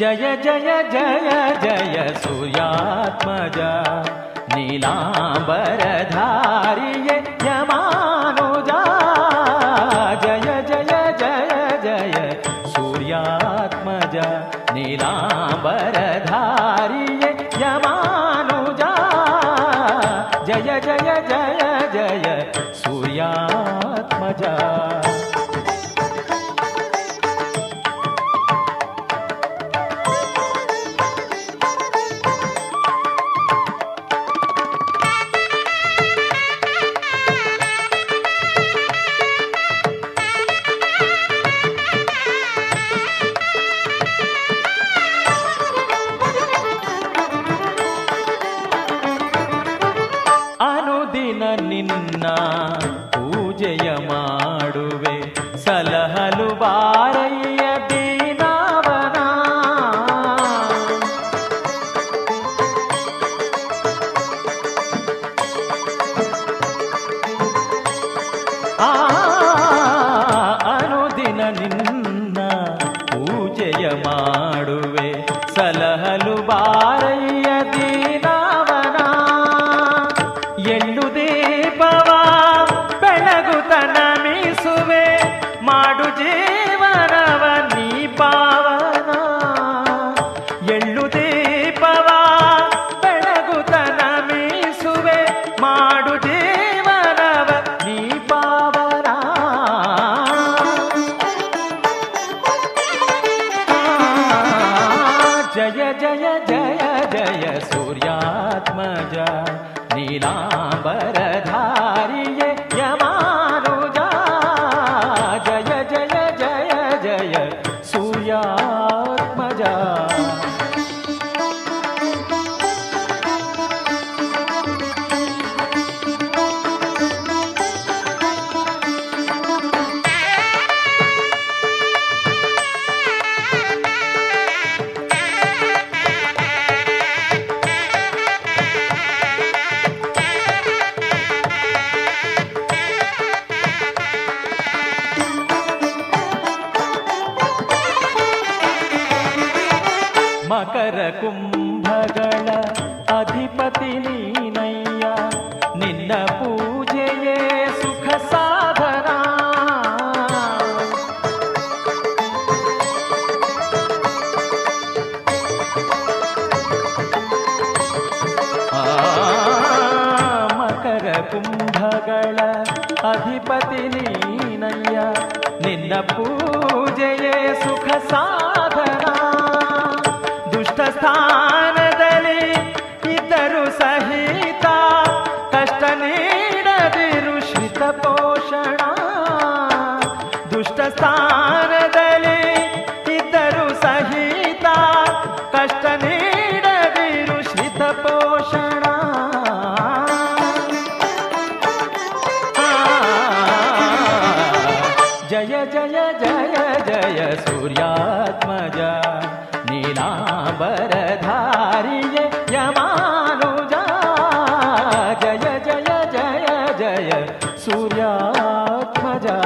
जय जय जय जय सूर्यात्मज नीलाम्बरधारी ನಿನ್ನ ಪೂಜೆಯ ಮಾಡುವೆ. ಸಲಹಲು ಬಾರಯ್ಯ ಆ ಅನುದಿನ ನಿನ್ನ ಪೂಜೆಯ ಮಾಡುವೆ. ಸಲಹಲು ಬಾರಯ್ಯ जय जय जय सूर्यात्म ज यमानुजा। जय जय जय जय सूर्या ಮಕರ ಕುಂಭಗಳ ಅಧಿಪತಿ ನೀನಯ್ಯ. ನಿನ್ನ ಪೂಜೆಯೇ ಸುಖ ಸಾಧನ. ಮಕರ ಕುಂಭಗಳ ಅಧಿಪತಿ ನೀನಯ್ಯ. ನಿನ್ನ ಪೂಜೆಯೇ ಸುಖ ಸಾಧನ. स्थानदले इदरु सहिता कष्ट नीड विरुषित पोषणा। ಜಯ ಜಯ ಜಯ जय सूर्यात्मजा नीराबरधारीयमानुजा जय जय जय जय सूर्यात्मजा।